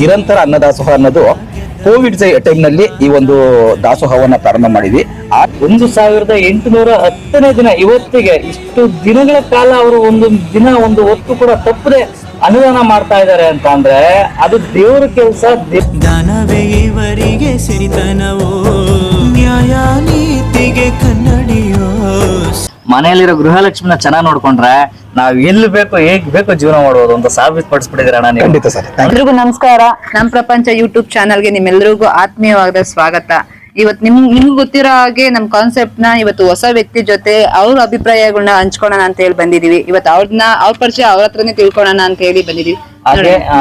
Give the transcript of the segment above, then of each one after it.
ನಿರಂತರ ಅನ್ನದಾಸೋಹ ಅನ್ನೋದು ಕೋವಿಡ್ ಟೈಮ್ನಲ್ಲಿ ಈ ಒಂದು ದಾಸೋಹವನ್ನ ಪ್ರಾರಂಭ ಮಾಡಿದ್ವಿ. ಆ ಒಂದು ಸಾವಿರದ ಎಂಟುನೂರ ಹತ್ತನೇ ದಿನ ಇವತ್ತಿಗೆ ಇಷ್ಟು ದಿನಗಳ ಕಾಲ ಅವರು ಒಂದು ದಿನ ಒಂದು ಹೊತ್ತು ಕೂಡ ತಪ್ಪದೆ ಅನುದಾನ ಮಾಡ್ತಾ ಇದ್ದಾರೆ ಅಂತ ಅಂದ್ರೆ ಅದು ದೇವರ ಕೆಲಸ ದಾನವೇ ಇವರಿಗೆ ಸಿರಿತನವೋ, ನ್ಯಾಯ ನೀತಿಗೆ ಕನ್ನಡಿಯೋ ಮನೆಯಲ್ಲಿರೋ ಗೃಹಲಕ್ಷ್ಮಿನ ಚೆನ್ನಾಗಿ ನೋಡ್ಕೊಂಡ್ರೆ ನಾವ್ ಎಲ್ಲಿ ಬೇಕೋ ಹೇಗ್ ಬೇಕೋ ಜೀವನ ಮಾಡ್ಬೋದು ಅಂತ ಸಾಬೀತುಪಡಿಸ್ಬಿಟ್ಟಿದ್ದೀರಣ್ಣ ನೀವು? ಖಂಡಿತ ಸರ್. ಎಲ್ರಿಗೂ ನಮಸ್ಕಾರ. ನಮ್ ಪ್ರಪಂಚ ಯೂಟ್ಯೂಬ್ ಚಾನಲ್ಗೆ ನಿಮ್ಮೆಲ್ಲರಿಗೂ ಆತ್ಮೀಯವಾದ ಸ್ವಾಗತ. ಇವತ್ ನಿಮ್ ನಿಮ್ಗೆ ಗೊತ್ತಿರೋ ಹಾಗೆ ನಮ್ ಕಾನ್ಸೆಪ್ಟ್ನ ಇವತ್ತು ಹೊಸ ವ್ಯಕ್ತಿ ಜೊತೆ ಅವ್ರ ಅಭಿಪ್ರಾಯಗಳನ್ನ ಹಂಚ್ಕೊಳ್ಳೋಣ ಅಂತ ಹೇಳಿ ಬಂದಿದೀವಿ. ಇವತ್ತು ಅವ್ರನ್ನ ಅವ್ರ ಪರಿಚಯ ಅವ್ರ ಹತ್ರನೇ ತಿಳ್ಕೊಳ್ಳೋಣ ಅಂತ ಹೇಳಿ ಬಂದಿದೀವಿ. ಹಾಗೆ ಆ,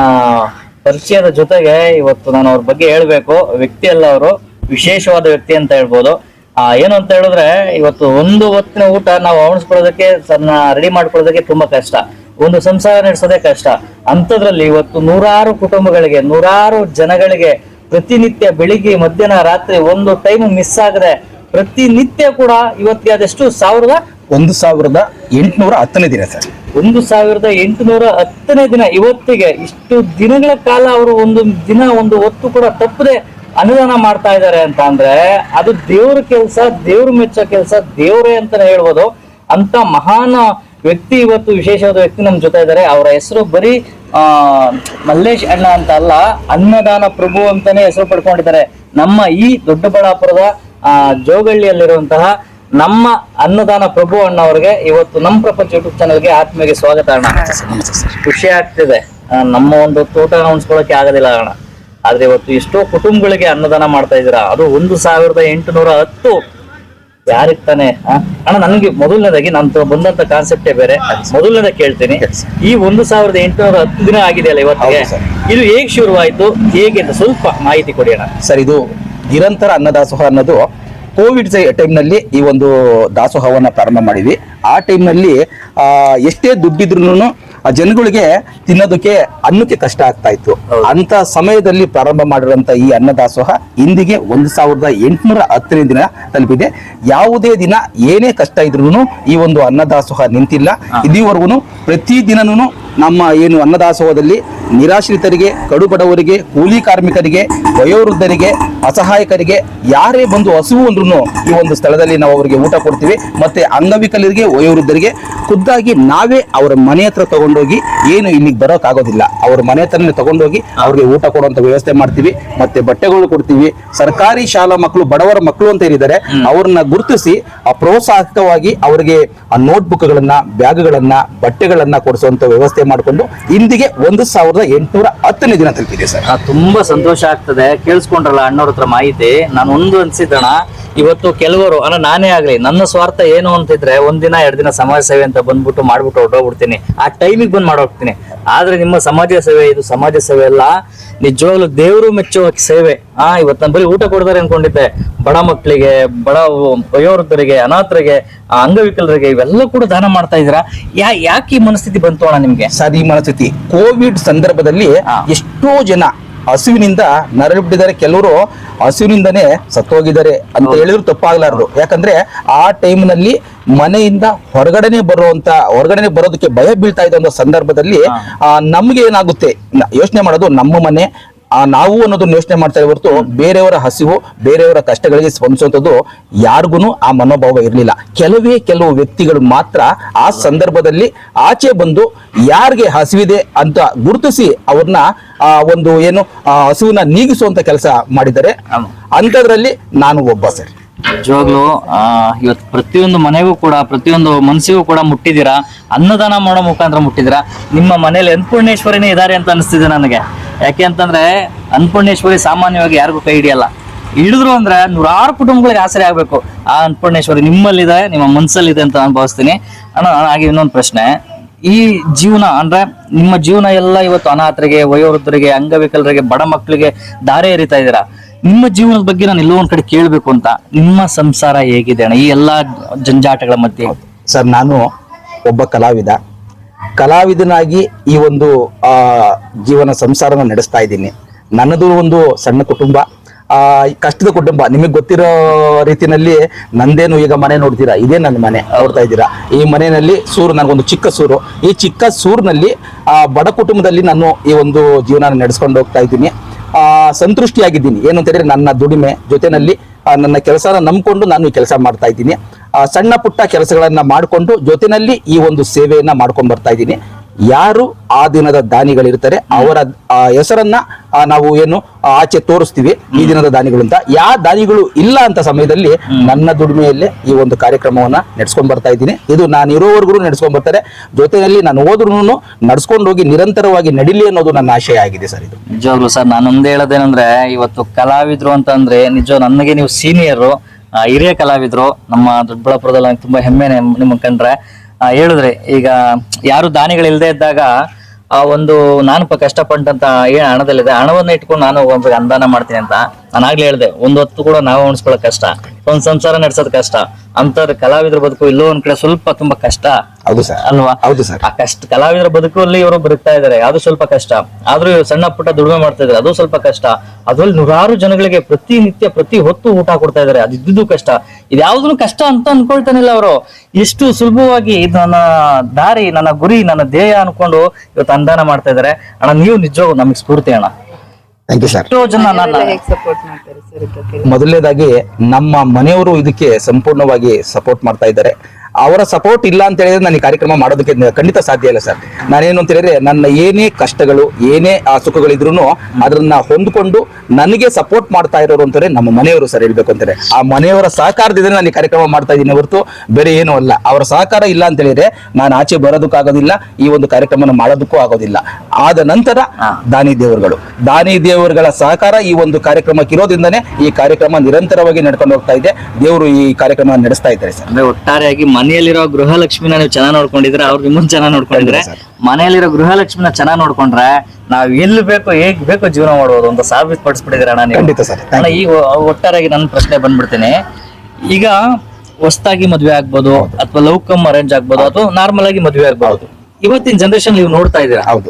ಪರಿಚಯದ ಜೊತೆಗೆ ಇವತ್ತು ನಾನು ಅವ್ರ ಬಗ್ಗೆ ಹೇಳ್ಬೇಕು. ವ್ಯಕ್ತಿ ಅಲ್ಲ ಅವರು. ವಿಶೇಷವಾದ ವ್ಯಕ್ತಿ ಅಂತ ಹೇಳ್ಬೋದು. ಆ ಏನು ಅಂತ ಹೇಳಿದ್ರೆ ಇವತ್ತು ಒಂದು ಹೊತ್ತಿನ ಊಟ ನಾವು ಅವಣಿಸ್ಕೊಳ್ಳೋದಕ್ಕೆ ಸನ್ನ ರೆಡಿ ಮಾಡ್ಕೊಳ್ಳೋದಕ್ಕೆ ತುಂಬಾ ಕಷ್ಟ. ಒಂದು ಸಂಸಾರ ನಡೆಸೋದೇ ಕಷ್ಟ. ಅಂಥದ್ರಲ್ಲಿ ಇವತ್ತು ನೂರಾರು ಕುಟುಂಬಗಳಿಗೆ ನೂರಾರು ಜನಗಳಿಗೆ ಪ್ರತಿನಿತ್ಯ ಬೆಳಿಗ್ಗೆ ಮಧ್ಯಾಹ್ನ ರಾತ್ರಿ ಒಂದು ಟೈಮ್ ಮಿಸ್ ಆಗದೆ ಪ್ರತಿನಿತ್ಯ ಕೂಡ ಇವತ್ತಿಗೆ ಅದೆಷ್ಟು ಸಾವಿರದ ಒಂದು ಸಾವಿರದ ಎಂಟುನೂರ ಹತ್ತನೇ ದಿನ ಸರ್. ಒಂದು ಸಾವಿರದ ಎಂಟುನೂರ ಹತ್ತನೇ ದಿನ ಇವತ್ತಿಗೆ ಇಷ್ಟು ದಿನಗಳ ಕಾಲ ಅವರು ಒಂದು ದಿನ ಒಂದು ಹೊತ್ತು ಕೂಡ ತಪ್ಪದೆ ಅನುದಾನ ಮಾಡ್ತಾ ಇದ್ದಾರೆ ಅಂತ ಅಂದ್ರೆ ಅದು ದೇವ್ರ ಕೆಲಸ ದೇವ್ರ ಮೆಚ್ಚೋ ಕೆಲಸ ದೇವ್ರೇ ಅಂತಾನೆ ಹೇಳ್ಬೋದು. ಅಂತ ಮಹಾನ್ ವ್ಯಕ್ತಿ ಇವತ್ತು ವಿಶೇಷವಾದ ವ್ಯಕ್ತಿ ನಮ್ಮ ಜೊತೆ ಇದ್ದಾರೆ ಅವರ ಹೆಸರು ಬರೀ ಆ ಮಲ್ಲೇಶ್ ಅಣ್ಣ ಅಂತ ಅಲ್ಲ ಅನ್ನದಾನ ಪ್ರಭು ಅಂತಾನೆ ಹೆಸರು ಪಡ್ಕೊಂಡಿದ್ದಾರೆ. ನಮ್ಮ ಈ ದೊಡ್ಡಬಳ್ಳಾಪುರದ ಆ ಜೋಗಳ್ಳಿಯಲ್ಲಿರುವಂತಹ ನಮ್ಮ ಅನ್ನದಾನ ಪ್ರಭು ಅಣ್ಣ ಅವರಿಗೆ ಇವತ್ತು ನಮ್ಮ ಪ್ರಪಂಚ ಯೂಟ್ಯೂಬ್ ಚಾನಲ್ಗೆ ಆತ್ಮೀಯ ಸ್ವಾಗತ ಅಣ್ಣ. ಖುಷಿ ಆಗ್ತಿದೆ. ನಮ್ಮ ಒಂದು ತೋಟ ಕೊಡಕ್ಕೆ ಆಗೋದಿಲ್ಲ ಅಣ್ಣ. ಆದ್ರೆ ಇವತ್ತು ಎಷ್ಟೋ ಕುಟುಂಬಗಳಿಗೆ ಅನ್ನದಾನ ಮಾಡ್ತಾ ಇದ್ದೀರಾ? ಅದು ಒಂದು ಸಾವಿರದ ಎಂಟುನೂರ ಹತ್ತು. ಯಾರಿಗ್ ತಾನೆ ಅಣ್ಣ ನನಗೆ ಮೊದಲನೇದಾಗಿ ನಾನು ಬಂದಂತ ಕಾನ್ಸೆಪ್ಟೇ ಬೇರೆ. ಮೊದಲನೇದಾಗ ಕೇಳ್ತೀನಿ. ಈ ಒಂದು ಸಾವಿರದ ಎಂಟುನೂರ ಹತ್ತು ದಿನ ಆಗಿದೆಯಲ್ಲ ಇವತ್ತಿಗೆ? ಹೌದು ಇದು ಹೇಗೆ ಶುರುವಾಯಿತು? ಹೇಗೆ ಅಂತ ಸ್ವಲ್ಪ ಮಾಹಿತಿ ಕೊಡಿ ಅಣ್ಣ. ಸರ್ ಇದು ನಿರಂತರ ಅನ್ನದಾಸೋಹ ಅನ್ನೋದು ಕೋವಿಡ್ ಟೈಮ್ನಲ್ಲಿ ಈ ಒಂದು ದಾಸೋಹವನ್ನ ಪ್ರಾರಂಭ ಮಾಡಿದ್ವಿ. ಆ ಟೈಮ್ನಲ್ಲಿ ಎಷ್ಟೇ ದುಡ್ಡಿದ್ರು ಆ ಜನಗಳಿಗೆ ತಿನ್ನೋದಕ್ಕೆ ಅನ್ನಕ್ಕೆ ಕಷ್ಟ ಆಗ್ತಾ ಇತ್ತು. ಅಂತ ಸಮಯದಲ್ಲಿ ಪ್ರಾರಂಭ ಮಾಡಿರುವಂತ ಈ ಅನ್ನದಾಸೋಹ ಇಂದಿಗೆ ಒಂದು ಸಾವಿರದ ಎಂಟುನೂರ ಹತ್ತನೇ ದಿನ ತಲುಪಿದೆ. ಯಾವುದೇ ದಿನ ಏನೇ ಕಷ್ಟ ಇದ್ರೂ ಈ ಒಂದು ಅನ್ನದಾಸೋಹ ನಿಂತಿಲ್ಲ. ಇದೀವರೆಗೂ ಪ್ರತಿ ದಿನನೂ ನಮ್ಮ ಏನು ಅನ್ನದಾಸೋಹದಲ್ಲಿ ನಿರಾಶ್ರಿತರಿಗೆ ಕಡುಬಡವರಿಗೆ ಕೂಲಿ ಕಾರ್ಮಿಕರಿಗೆ ವಯೋವೃದ್ಧರಿಗೆ ಅಸಹಾಯಕರಿಗೆ ಯಾರೇ ಬಂದು ಹಸುವು ಅಂದ್ರೂ ಈ ಒಂದು ಸ್ಥಳದಲ್ಲಿ ನಾವು ಅವರಿಗೆ ಊಟ ಕೊಡ್ತೀವಿ. ಮತ್ತೆ ಅಂಗವಿಕಲರಿಗೆ ವಯೋವೃದ್ಧರಿಗೆ ಖುದ್ದಾಗಿ ನಾವೇ ಅವರ ಮನೆ ಹತ್ರ ತಗೊಂಡೋಗಿ ಏನು ಇಲ್ಲಿಗೆ ಬರೋಕ್ಕಾಗೋದಿಲ್ಲ ಅವ್ರ ಮನೆ ಹತ್ರನೇ ತಗೊಂಡೋಗಿ ಅವ್ರಿಗೆ ಊಟ ಕೊಡುವಂಥ ವ್ಯವಸ್ಥೆ ಮಾಡ್ತೀವಿ. ಮತ್ತೆ ಬಟ್ಟೆಗಳು ಕೊಡ್ತೀವಿ. ಸರ್ಕಾರಿ ಶಾಲಾ ಮಕ್ಕಳು ಬಡವರ ಮಕ್ಕಳು ಅಂತ ಏನಿದ್ದಾರೆ ಅವ್ರನ್ನ ಗುರುತಿಸಿ ಆ ಪ್ರೋತ್ಸಾಹಕವಾಗಿ ಅವರಿಗೆ ಆ ನೋಟ್ಬುಕ್ಗಳನ್ನ ಬ್ಯಾಗ್ಗಳನ್ನ ಬಟ್ಟೆಗಳನ್ನು ಕೊಡಿಸುವಂತ ವ್ಯವಸ್ಥೆ ಮಾಡಿಕೊಂಡು ಇಂದಿಗೆ ಒಂದು ಸಾವಿರದ ಎಂಟುನೂರ ಹತ್ತನೇ ದಿನ ತಲುಪಿದೆ ಸರ್. ತುಂಬಾ ಸಂತೋಷ ಆಗ್ತದೆ. ಕೇಳಿಸ್ಕೊಂಡ್ರಲ್ಲ ಅಣ್ಣವ್ರ ಹತ್ರ ಮಾಹಿತಿ. ನಾನು ಒಂದು ಅನ್ಸಿದ್ದಣ ಇವತ್ತು ಕೆಲವರು ಅಲ್ಲ ನಾನೇ ಆಗ್ಲಿ ನನ್ನ ಸ್ವಾರ್ಥ ಏನು ಅಂತಿದ್ರೆ ಒಂದಿನ ಎರಡು ದಿನ ಸಮಾಜ ಸೇವೆ ಅಂತ ಬಂದ್ಬಿಟ್ಟು ಮಾಡ್ಬಿಟ್ಟು ಹೊರಟೋಗ್ಬಿಡ್ತೀನಿ. ಆ ಟೈಮಿಗೆ ಬಂದು ಮಾಡೋಗ್ತೀನಿ. ಆದ್ರೆ ನಿಮ್ಮ ಸಮಾಜ ಸೇವೆ ಇದು ಸಮಾಜ ಸೇವೆ ಅಲ್ಲ. ನಿಜವಾಗ್ಲೂ ದೇವರು ಮೆಚ್ಚುವ ಸೇವೆ. ಆ ಇವತ್ತು ನಾನು ಬರೀ ಊಟ ಕೊಡ್ತಾರೆ ಅನ್ಕೊಂಡಿದ್ದೆ. ಬಡ ಮಕ್ಕಳಿಗೆ ಬಡ ವಯೋವೃದ್ಧರಿಗೆ ಅನಾಥರಿಗೆ ಅಂಗವಿಕಲರಿಗೆ ಇವೆಲ್ಲ ಕೂಡ ದಾನ ಮಾಡ್ತಾ ಇದ್ದೀರಾ? ಯಾ ಯಾಕೆ ಈ ಮನಸ್ಥಿತಿ ಬಂತು ಅಣ್ಣ ನಿಮ್ಗೆ? ಸರ್ ಈ ಮನಸ್ಥಿತಿ ಕೋವಿಡ್ ಸಂದರ್ಭದಲ್ಲಿ. ಎಷ್ಟೋ ಜನ ಹಸುವಿನಿಂದ ನರಳಿಬಿಟ್ಟಿದ್ದಾರೆ ಕೆಲವರು ಹಸುವಿನಿಂದನೇ ಸತ್ತೋಗಿದ್ದಾರೆ ಅಂತ ಹೇಳಿದ್ರು ತಪ್ಪಾಗ್ಲಾರ್ದು. ಯಾಕಂದ್ರೆ ಆ ಟೈಮ್ನಲ್ಲಿ ಮನೆಯಿಂದ ಹೊರಗಡೆನೆ ಬರುವಂತ ಹೊರಗಡೆನೆ ಬರೋದಕ್ಕೆ ಭಯ ಬೀಳ್ತಾ ಇದ್ದ ಸಂದರ್ಭದಲ್ಲಿ ಆ, ನಮ್ಗೆ ಏನಾಗುತ್ತೆ? ಯೋಚನೆ ಮಾಡೋದು ನಮ್ಮ ಮನೆ ಆ ನಾವು ಅನ್ನೋದನ್ನ ಯೋಚನೆ ಮಾಡ್ತಾರೆ ಹೊರತು ಬೇರೆಯವರ ಹಸಿವು ಬೇರೆಯವರ ಕಷ್ಟಗಳಿಗೆ ಸ್ಪಂದಿಸುವಂಥದ್ದು ಯಾರಿಗೂ ಆ ಮನೋಭಾವ ಇರಲಿಲ್ಲ. ಕೆಲವೇ ಕೆಲವು ವ್ಯಕ್ತಿಗಳು ಮಾತ್ರ ಆ ಸಂದರ್ಭದಲ್ಲಿ ಆಚೆ ಬಂದು ಯಾರಿಗೆ ಹಸಿವಿದೆ ಅಂತ ಗುರುತಿಸಿ ಅವ್ರನ್ನ ಆ ಒಂದು ಏನು ಹಸುವನ್ನ ನೀಗಿಸುವಂತ ಕೆಲಸ ಮಾಡಿದ್ದಾರೆ. ಅಂಥದ್ರಲ್ಲಿ ನಾನು ಒಬ್ಬ ಸರ್. ನಿಜವಾಗ್ಲು ಇವತ್ತು ಪ್ರತಿಯೊಂದು ಮನೆಗೂ ಕೂಡ ಪ್ರತಿಯೊಂದು ಮನಸ್ಸಿಗೂ ಕೂಡ ಮುಟ್ಟಿದ್ದೀರಾ? ಅನ್ನದಾನ ಮಾಡೋ ಮುಖಾಂತರ ಮುಟ್ಟಿದ್ದೀರಾ? ನಿಮ್ಮ ಮನೇಲಿ ಅನ್ನಪೂರ್ಣೇಶ್ವರಿನೇ ಇದ್ದಾರೆ ಅಂತ ಅನಿಸ್ತಿದೆ ನನಗೆ. ಯಾಕೆ ಅಂತಂದ್ರೆ ಅನ್ನಪೂರ್ಣೇಶ್ವರಿ ಸಾಮಾನ್ಯವಾಗಿ ಯಾರಿಗೂ ಕೈ ಹಿಡಿಯಲ್ಲ. ಹಿಡಿದ್ರು ಅಂದ್ರೆ ನೂರಾರು ಕುಟುಂಬಗಳಿಗೆ ಆಸರೆ ಆಗ್ಬೇಕು. ಆ ಅನ್ನಪೂರ್ಣೇಶ್ವರಿ ನಿಮ್ಮಲ್ಲಿದೆ, ನಿಮ್ಮ ಮನಸ್ಸಲ್ಲಿದೆ ಅಂತ ನಾನು ಭಾವಿಸ್ತೀನಿ. ಅಣ್ಣ, ಹಾಗೆ ಇನ್ನೊಂದು ಪ್ರಶ್ನೆ. ಈ ಜೀವನ ಅಂದ್ರೆ ನಿಮ್ಮ ಜೀವನ ಎಲ್ಲ ಇವತ್ತು ಅನಾಥರಿಗೆ, ವಯೋವೃದ್ಧರಿಗೆ, ಅಂಗವಿಕಲರಿಗೆ, ಬಡ ಮಕ್ಕಳಿಗೆ ದಾರೆ ಎರಿತಾ ಇದ್ದೀರಾ? ನಿಮ್ಮ ಜೀವನದ ಬಗ್ಗೆ ನಾನು ಎಲ್ಲೋ ಒಂದ್ ಕಡೆ ಕೇಳಬೇಕು ಅಂತ. ನಿಮ್ಮ ಸಂಸಾರ ಹೇಗಿದೆ ಅಣ್ಣ? ಈ ಎಲ್ಲಾ ಜಂಜಾಟಗಳ ಮಧ್ಯೆ. ಸರ್, ನಾನು ಒಬ್ಬ ಕಲಾವಿದ. ಕಲಾವಿದನಾಗಿ ಈ ಒಂದು ಜೀವನ ಸಂಸಾರನ ನಡೆಸ್ತಾ ಇದ್ದೀನಿ. ನನ್ನದು ಒಂದು ಸಣ್ಣ ಕುಟುಂಬ. ಆ ಕಷ್ಟದ ಕುಟುಂಬ. ನಿಮಗೆ ಗೊತ್ತಿರೋ ರೀತಿಯಲ್ಲಿ ನಂದೇನು ಈಗ ಮನೆ ನೋಡ್ತೀರಾ? ಇದೇ ನನ್ನ ಮನೆ ನೋಡ್ತಾ ಇದ್ದೀರಾ. ಈ ಮನೆಯಲ್ಲಿ ಸೂರು, ನನಗೊಂದು ಚಿಕ್ಕ ಸೂರು. ಈ ಚಿಕ್ಕ ಸೂರಿನಲ್ಲಿ, ಆ, ಬಡ ಕುಟುಂಬದಲ್ಲಿ ನಾನು ಈ ಒಂದು ಜೀವನ ನಡೆಸ್ಕೊಂಡು ಹೋಗ್ತಾ ಇದ್ದೀನಿ. ಆ, ಸಂತೃಷ್ಟಿಯಾಗಿದ್ದೀನಿ. ಏನು ಅಂತ ಹೇಳಿದ್ರೆ ನನ್ನ ದುಡಿಮೆ ಜೊತೆನಲ್ಲಿ ನನ್ನ ಕೆಲಸನ ನಂಬಿಕೊಂಡು ನಾನು ಈ ಕೆಲಸ ಮಾಡ್ತಾ ಇದ್ದೀನಿ. ಸಣ್ಣ ಪುಟ್ಟ ಕೆಲಸಗಳನ್ನ ಮಾಡಿಕೊಂಡು ಜೊತೆನಲ್ಲಿ ಈ ಒಂದು ಸೇವೆಯನ್ನ ಮಾಡ್ಕೊಂಡು ಬರ್ತಾ ಇದ್ದೀನಿ. ಯಾರು ಆ ದಿನದ ದಾನಿಗಳಿರ್ತಾರೆ ಅವರ ಆ ಹೆಸರನ್ನ ನಾವು ಏನು ಆಚೆ ತೋರಿಸ್ತೀವಿ ಈ ದಿನದ ದಾನಿಗಳು ಅಂತ. ಯಾವ ದಾನಿಗಳು ಇಲ್ಲ ಅಂತ ಸಮಯದಲ್ಲಿ ನನ್ನ ದುಡಿಮೆಯಲ್ಲೇ ಈ ಒಂದು ಕಾರ್ಯಕ್ರಮವನ್ನ ನಡೆಸ್ಕೊಂಡ್ ಬರ್ತಾ ಇದ್ದೀನಿ. ಇದು ನಾನು ಇರೋವರೆಗೂ ನಡೆಸ್ಕೊಂಡ್ ಬರ್ತಾರೆ. ಜೊತೆಯಲ್ಲಿ ನಾನು ಹೋದ್ರೂ ನಡ್ಸ್ಕೊಂಡು ಹೋಗಿ ನಿರಂತರವಾಗಿ ನಡಿಲಿ ಅನ್ನೋದು ನನ್ನ ಆಶಯ ಆಗಿದೆ ಸರ್ ಇದು. ನಿಜವಾಗ್ಲು ಸರ್ ನಾನು ಒಂದ್ ಹೇಳೋದೇನಂದ್ರೆ ಇವತ್ತು ಕಲಾವಿದ್ರು ಅಂತಂದ್ರೆ ನಿಜ ನನಗೆ ನೀವು ಸೀನಿಯರು ಹಿರಿಯ ಕಲಾವಿದರು, ನಮ್ಮ ದೊಡ್ಡಬಳ್ಳಾಪುರದಲ್ಲಿ ನಂಗೆ ತುಂಬಾ ಹೆಮ್ಮೆ ನಿಮ್ಮ ಕಂಡ್ರೆ ಹೇಳಿದ್ರೆ, ಈಗ ಯಾರು ದಾನಿಗಳಿಲ್ದೇ ಇದ್ದಾಗ ಆ ಒಂದು ನಾನು ಕಷ್ಟಪಟ್ಟಂತ ಏನ್ ಹಣದಲ್ಲಿದೆ, ಹಣವನ್ನ ಇಟ್ಕೊಂಡು ನಾನು ಒಬ್ಬರಿಗೆ ಅನುದಾನ ಮಾಡ್ತೀನಿ ಅಂತ. ನಾನು ಆಗ್ಲೇ ಹೇಳ್ದೆ, ಒಂದು ಹೊತ್ತು ಕೂಡ ನಾವು ಉಣಿಸ್ಕೊಳ್ಳೋಕೆ ಕಷ್ಟ. ಒಂದ್ ಸಂಸಾರ ನಡೆಸೋದು ಕಷ್ಟ. ಅಂತವ್ರ ಕಲಾವಿದ್ರ ಬದುಕು ಇಲ್ಲೋ ಒಂದ್ ಕಡೆ ಸ್ವಲ್ಪ ತುಂಬಾ ಕಷ್ಟ. ಹೌದು ಸರ್. ಅಲ್ವಾ? ಹೌದು ಸರ್. ಆ ಕಷ್ಟ ಕಲಾವಿದರ ಬದುಕಲ್ಲಿ ಇವರು ಬದುಕ್ತಾ ಇದಾರೆ. ಅದು ಸ್ವಲ್ಪ ಕಷ್ಟ. ಆದ್ರೂ ಇವ್ರು ಸಣ್ಣ ಪುಟ್ಟ ದುಡಿಮೆ ಮಾಡ್ತಾ ಇದಾರೆ. ಅದು ಸ್ವಲ್ಪ ಕಷ್ಟ. ಅದ್ರಲ್ಲಿ ನೂರಾರು ಜನಗಳಿಗೆ ಪ್ರತಿನಿತ್ಯ ಪ್ರತಿ ಹೊತ್ತು ಊಟ ಕೊಡ್ತಾ ಇದಾರೆ. ಅದು ಇದ್ದಿದ್ದು ಕಷ್ಟ. ಇದ್ಯಾವ್ದು ಕಷ್ಟ ಅಂತ ಅನ್ಕೊಳ್ತಾನಿಲ್ಲ ಅವರು. ಎಷ್ಟು ಸುಲಭವಾಗಿ ಇದು ನನ್ನ ದಾರಿ ನನ್ನ ಗುರಿ ನನ್ನ ಧ್ಯೇಯ ಅನ್ಕೊಂಡು ಇವತ್ತು ಅನುದಾನ ಮಾಡ್ತಾ ಇದಾರೆ. ಅಣ್ಣ ನೀವು ನಿಜವಾಗೂ ನಮಗೆ ಸ್ಫೂರ್ತಿ ಅಣ್ಣ. ಥ್ಯಾಂಕ್ ಯು ಸರ್ ಮೊದಲನೇದಾಗಿ ನಮ್ಮ ಮನೆಯವರು ಇದಕ್ಕೆ ಸಂಪೂರ್ಣವಾಗಿ ಸಪೋರ್ಟ್ ಮಾಡ್ತಾ ಇದ್ದಾರೆ. ಅವರ ಸಪೋರ್ಟ್ ಇಲ್ಲ ಅಂತ ಹೇಳಿದ್ರೆ ನಾನು ಈ ಕಾರ್ಯಕ್ರಮ ಮಾಡೋದಕ್ಕೆ ಖಂಡಿತ ಸಾಧ್ಯ ಇಲ್ಲ ಸರ್ ನಾನೇನು ಅಂತ ಹೇಳಿದ್ರೆ ನನ್ನ ಏನೇ ಕಷ್ಟಗಳು ಏನೇ ಆ ಸುಖಗಳಿದ್ರು ಅದನ್ನ ಹೊಂದ್ಕೊಂಡು ನನಗೆ ಸಪೋರ್ಟ್ ಮಾಡ್ತಾ ಇರೋರು ಅಂತಾರೆ ನಮ್ಮ ಮನೆಯವರು ಸರ್ ಹೇಳ್ಬೇಕು ಅಂತಾರೆ ಆ ಮನೆಯವರ ಸಹಕಾರದಿಂದ ನಾನು ಈ ಕಾರ್ಯಕ್ರಮ ಮಾಡ್ತಾ ಇದ್ದೀನಿ ಹೊರತು ಬೇರೆ ಏನೂ ಅಲ್ಲ. ಅವರ ಸಹಕಾರ ಇಲ್ಲ ಅಂತ ಹೇಳಿದ್ರೆ ನಾನು ಆಚೆ ಬರೋದಕ್ಕಾಗೋದಿಲ್ಲ ಈ ಒಂದು ಕಾರ್ಯಕ್ರಮನ ಮಾಡೋದಕ್ಕೂ ಆಗೋದಿಲ್ಲ. ಆದ ನಂತರ ದಾನಿ ದೇವರುಗಳು. ದಾನಿ ದೇವರುಗಳ ಸಹಕಾರ ಈ ಒಂದು ಕಾರ್ಯಕ್ರಮಕ್ಕೆ ಇರೋದ್ರಿಂದನೇ ಈ ಕಾರ್ಯಕ್ರಮ ನಿರಂತರವಾಗಿ ನಡ್ಕೊಂಡು ಹೋಗ್ತಾ ಇದೆ. ದೇವರು ಈ ಕಾರ್ಯಕ್ರಮ ನಡೆಸ್ತಾ ಇದ್ದಾರೆ ಸರ್ ಅಂದ್ರೆ ಒಟ್ಟಾರೆಯಾಗಿ ಮನೆಯಲ್ಲಿರೋ ಗೃಹಲಕ್ಷ್ಮಿನ ನೀವು ಚೆನ್ನಾಗಿ ನೋಡ್ಕೊಂಡಿದ್ರೆ ಅವ್ರು ನಿಮ್ಮನ್ನ ಚೆನ್ನಾಗಿ ನೋಡ್ಕೊಂಡಿದ್ರೆ. ಮನೆಯಲ್ಲಿರೋ ಗೃಹಲಕ್ಷ್ಮಿನ ಚೆನ್ನಾಗಿ ನೋಡ್ಕೊಂಡ್ರೆ ನಾವ್ ಎಲ್ಲಿ ಬೇಕೋ ಹೇಗ್ ಬೇಕೋ ಜೀವನ ಮಾಡ್ಬೋದು ಅಂತ ಸಾಬೀತು ಪಡಿಸ್ಬಿಟ್ಟಿದ್ರೆ ಅಣ್ಣ ನೀವು? ಖಂಡಿತ ಸರ್ ಅಣ್ಣ ಈಗ ಒಟ್ಟಾರೆಯಾಗಿ ನನ್ನ ಪ್ರಶ್ನೆ ಬಂದ್ಬಿಡ್ತೀನಿ. ಈಗ ಹೊಸ್ತಾಗಿ ಮದ್ವೆ ಆಗ್ಬೋದು ಅಥವಾ ಲವ್ ಕಮ್ ಅರೇಂಜ್ ಆಗ್ಬೋದು ಅಥವಾ ನಾರ್ಮಲ್ ಆಗಿ ಮದ್ವೆ ಆಗ್ಬೋದು. ಇವತ್ತಿನ ಜನರೇಷನ್ ನೀವು ನೋಡ್ತಾ ಇದ್ದೀರಾ? ಹೌದು.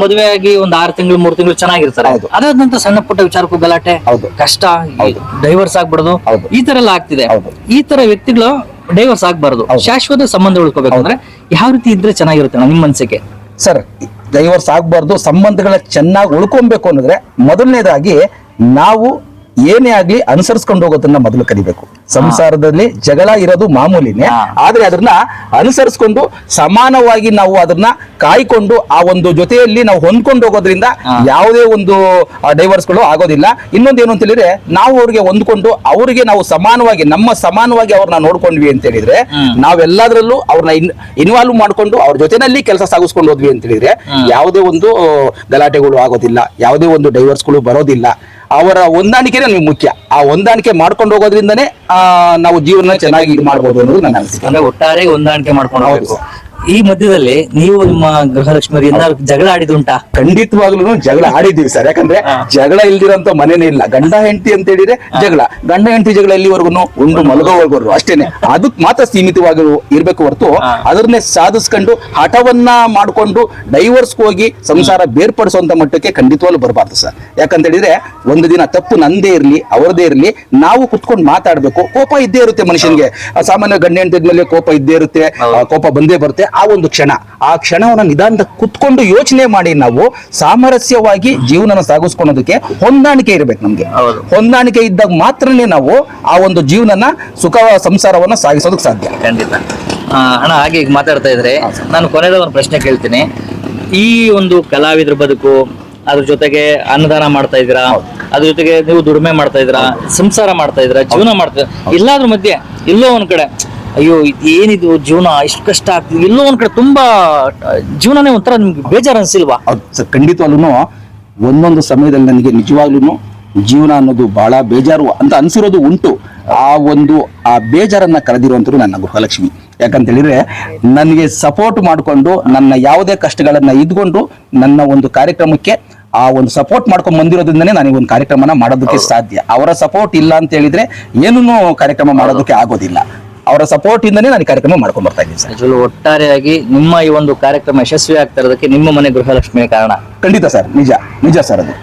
ಮದುವೆ ಆಗಿ ಒಂದ್ ಆರು ತಿಂಗಳು ಮೂರ್ ತಿಂಗಳು ಚೆನ್ನಾಗಿರ್ತಾರೆ. ಅದಾದಂತ ಅದಾದ ನಂತರ ಸಣ್ಣ ಪುಟ್ಟ ವಿಚಾರಕ್ಕೂ ಗಲಾಟೆ ಹೌದು. ಕಷ್ಟ ಹೌದು. ಡೈವರ್ಸ್ ಆಗ್ಬಿಡೋದು. ಈ ತರ ಎಲ್ಲ ಆಗ್ತಿದೆ. ಈ ತರ ವ್ಯಕ್ತಿಗಳು ಡೈವರ್ಸ್ ಆಗ್ಬಾರ್ದು. ಶಾಶ್ವತ ಸಂಬಂಧ ಉಳ್ಕೋಬೇಕಂದ್ರೆ ಯಾವ ರೀತಿ ಇದ್ರೆ ಚೆನ್ನಾಗಿರುತ್ತೆ ನಿಮ್ಮ ಮನ್ಸಿಗೆ ಸರ್ ಡೈವರ್ಸ್ ಆಗ್ಬಾರ್ದು ಸಂಬಂಧಗಳ ಚೆನ್ನಾಗಿ ಉಳ್ಕೊಬೇಕು ಅನ್ನೋದ್ರೆ ಮೊದಲನೇದಾಗಿ ನಾವು ಏನೇ ಆಗ್ಲಿ ಅನುಸರಿಸ್ಕೊಂಡು ಹೋಗೋದನ್ನ ಮೊದಲು ಕಲಿಬೇಕು. ಸಂಸಾರದಲ್ಲಿ ಜಗಳ ಇರೋದು ಮಾಮೂಲಿನೇ. ಆದ್ರೆ ಅದನ್ನ ಅನುಸರಿಸ್ಕೊಂಡು ಸಮಾನವಾಗಿ ನಾವು ಅದನ್ನ ಕಾಯ್ಕೊಂಡು ಆ ಒಂದು ಜೊತೆಯಲ್ಲಿ ನಾವು ಹೊಂದ್ಕೊಂಡು ಹೋಗೋದ್ರಿಂದ ಯಾವುದೇ ಒಂದು ಡೈವರ್ಸ್ಗಳು ಆಗೋದಿಲ್ಲ. ಇನ್ನೊಂದೇನು ಅಂತ ಹೇಳಿದ್ರೆ ನಾವು ಅವ್ರಿಗೆ ಹೊಂದ್ಕೊಂಡು ಅವರಿಗೆ ನಾವು ಸಮಾನವಾಗಿ ನಮ್ಮ ಸಮಾನವಾಗಿ ಅವ್ರನ್ನ ನೋಡ್ಕೊಂಡ್ವಿ ಅಂತ ಹೇಳಿದ್ರೆ ನಾವೆಲ್ಲದರಲ್ಲೂ ಅವ್ರನ್ನ ಇನ್ವಾಲ್ವ್ ಮಾಡ್ಕೊಂಡು ಅವ್ರ ಜೊತೆನಲ್ಲಿ ಕೆಲಸ ಸಾಗಿಸ್ಕೊಂಡು ಹೋದ್ವಿ ಅಂತ ಹೇಳಿದ್ರೆ ಯಾವುದೇ ಒಂದು ಗಲಾಟೆಗಳು ಆಗೋದಿಲ್ಲ. ಯಾವುದೇ ಒಂದು ಡೈವರ್ಸ್ಗಳು ಬರೋದಿಲ್ಲ. ಅವರ ಹೊಂದಾಣಿಕೆನೇ ನಮಗೆ ಮುಖ್ಯ. ಆ ಹೊಂದಾಣಿಕೆ ಮಾಡ್ಕೊಂಡು ಹೋಗೋದ್ರಿಂದನೇ ಆ, ನಾವು ಜೀವನ ಚೆನ್ನಾಗಿ ಮಾಡ್ಬೋದು ಅನ್ನೋದು ನನ್ನ ಅನಿಸಿಕೆ. ಅಂದ್ರೆ ಒಟ್ಟಾರೆ ಹೊಂದಾಣಿಕೆ ಮಾಡ್ಕೊಂಡು ಹೋಗ್ಬೇಕು. ಈ ಮಧ್ಯದಲ್ಲಿ ನೀವು ನಿಮ್ಮ ಗೃಹಲಕ್ಷ್ಮಿ ಜಗಳ ಆಡಿದುಂಟಾ ಖಂಡಿತವಾಗ್ಲೂ ಜಗಳ ಆಡಿದ್ದೀವಿ ಸರ್. ಯಾಕಂದ್ರೆ ಜಗಳ ಇಲ್ದಿರಂತ ಮನೇನೇ ಇಲ್ಲ. ಗಂಡ ಹೆಂಡತಿ ಅಂತ ಹೇಳಿದ್ರೆ ಜಗಳ. ಗಂಡ ಹೆಂಡತಿ ಜಗಳ ಎಲ್ಲಿವರೆಗೂ ಉಂಡು ಮಲಗೋವರೆಗೂ ಅಷ್ಟೇನೆ. ಅದಕ್ ಮಾತ್ರ ಸೀಮಿತವಾಗಿ ಇರ್ಬೇಕು ಹೊರತು ಅದನ್ನೇ ಸಾಧಿಸ್ಕೊಂಡು ಹಠವನ್ನ ಮಾಡ್ಕೊಂಡು ಡೈವರ್ಸ್ ಹೋಗಿ ಸಂಸಾರ ಬೇರ್ಪಡಿಸುವಂತ ಮಟ್ಟಕ್ಕೆ ಖಂಡಿತವಾಗ್ಲೂ ಬರಬಾರ್ದು ಸರ್. ಯಾಕಂತ ಹೇಳಿದ್ರೆ ಒಂದು ದಿನ ತಪ್ಪು ನಂದೇ ಇರ್ಲಿ ಅವರದೇ ಇರ್ಲಿ ನಾವು ಕುತ್ಕೊಂಡು ಮಾತಾಡ್ಬೇಕು. ಕೋಪ ಇದ್ದೇ ಇರುತ್ತೆ ಮನುಷ್ಯನಿಗೆ. ಸಾಮಾನ್ಯ ಗಂಡ ಹೆಂಡತಿ ಮೇಲೆ ಕೋಪ ಇದ್ದೇ ಇರುತ್ತೆ ಆ, ಕೋಪ ಬಂದೇ ಬರುತ್ತೆ. ಆ ಒಂದು ಕ್ಷಣ. ಆ ಕ್ಷಣವನ್ನು ನಿಧಾನದ ಕುತ್ಕೊಂಡು ಯೋಚನೆ ಮಾಡಿ ನಾವು ಸಾಮರಸ್ಯವಾಗಿ ಜೀವನ ಸಾಗಿಸ್ಕೊಳೋದಕ್ಕೆ ಹೊಂದಾಣಿಕೆ ಇರಬೇಕು ನಮಗೆ. ಹೌದು. ಹೊಂದಾಣಿಕೆ ಇದ್ದಾಗ ಮಾತ್ರನೇ ನಾವು ಆ ಒಂದು ಜೀವನನ ಸುಖ ಸಂಸಾರವನ್ನು ಸಾಗಿಸೋದಕ್ಕೆ ಸಾಧ್ಯ. ಖಂಡಿತ. ಹಣ ಹಾಗೆ ಈಗ ಮಾತಾಡ್ತಾ ಇದ್ರೆ ನಾನು ಕೊನೆಯದ ಒಂದು ಪ್ರಶ್ನೆ ಕೇಳ್ತೀನಿ. ಈ ಒಂದು ಕಲಾವಿದ್ರ ಬದುಕು ಅದ್ರ ಜೊತೆಗೆ ಅನ್ನದಾನ ಮಾಡ್ತಾ ಇದ್ದೀರಾ? ಅದ್ರ ಜೊತೆಗೆ ನೀವು ದುಡಿಮೆ ಮಾಡ್ತಾ ಇದ್ದೀರಾ? ಸಂಸಾರ ಮಾಡ್ತಾ ಇದ್ದೀರಾ? ಜೀವನ ಮಾಡ್ತಾ ಎಲ್ಲಾದ್ರ ಮಧ್ಯೆ ಎಲ್ಲೋ ಒಂದ್ ಕಡೆ ಅಯ್ಯೋ ಇದು ಏನಿದು ಜೀವನ? ಇಷ್ಟು ಕಷ್ಟ ಆಗ್ತಿದೆ. ಎಲ್ಲೋ ಒಂದ್ ಕಡೆ ತುಂಬಾ ಜೀವನನೇ ಒಂಥರ ನಿಮ್ಗೆ ಬೇಜಾರು ಅನ್ಸಿಲ್ವಾ? ಖಂಡಿತ ಖಂಡಿತವಾಗ್ಲೂ ಒಂದೊಂದು ಸಮಯದಲ್ಲಿ ನನಗೆ ನಿಜವಾಗ್ಲೂ ಜೀವನ ಅನ್ನೋದು ಬಹಳ ಬೇಜಾರು ಅಂತ ಅನ್ಸಿರೋದು ಉಂಟು. ಆ ಒಂದು ಆ ಬೇಜಾರನ್ನ ಕರೆದಿರುವಂತರು ನನ್ನ ಗೃಹಲಕ್ಷ್ಮಿ. ಯಾಕಂತ ಹೇಳಿದ್ರೆ ನನಗೆ ಸಪೋರ್ಟ್ ಮಾಡಿಕೊಂಡು ನನ್ನ ಯಾವುದೇ ಕಷ್ಟಗಳನ್ನ ಇದ್ಕೊಂಡು ನನ್ನ ಒಂದು ಕಾರ್ಯಕ್ರಮಕ್ಕೆ ಆ ಒಂದು ಸಪೋರ್ಟ್ ಮಾಡ್ಕೊಂಡು ಬಂದಿರೋದ್ರಿಂದನೇ ನನಗೆ ಒಂದು ಕಾರ್ಯಕ್ರಮನ ಮಾಡೋದಕ್ಕೆ ಸಾಧ್ಯ. ಅವರ ಸಪೋರ್ಟ್ ಇಲ್ಲ ಅಂತ ಹೇಳಿದ್ರೆ ಏನೂ ಕಾರ್ಯಕ್ರಮ ಮಾಡೋದಕ್ಕೆ ಆಗೋದಿಲ್ಲ. ಅವರ ಸಪೋರ್ಟ್ ಇಂದನೇ ನಾನು ಕಾರ್ಯಕ್ರಮ ಮಾಡ್ಕೊಂಡು ಬರ್ತಾ ಇದ್ದೀನಿ ಸರ್. ಒಟ್ಟಾರೆಯಾಗಿ ನಿಮ್ಮ ಈ ಒಂದು ಕಾರ್ಯಕ್ರಮ ಯಶಸ್ವಿ ಆಗ್ತಾ ಇರೋದಕ್ಕೆ ನಿಮ್ಮ ಮನೆ ಗೃಹಲಕ್ಷ್ಮಿಯ ಕಾರಣ. ಖಂಡಿತ ಸರ್ ನಿಜ ನಿಜ ಸರ್ ಅದು.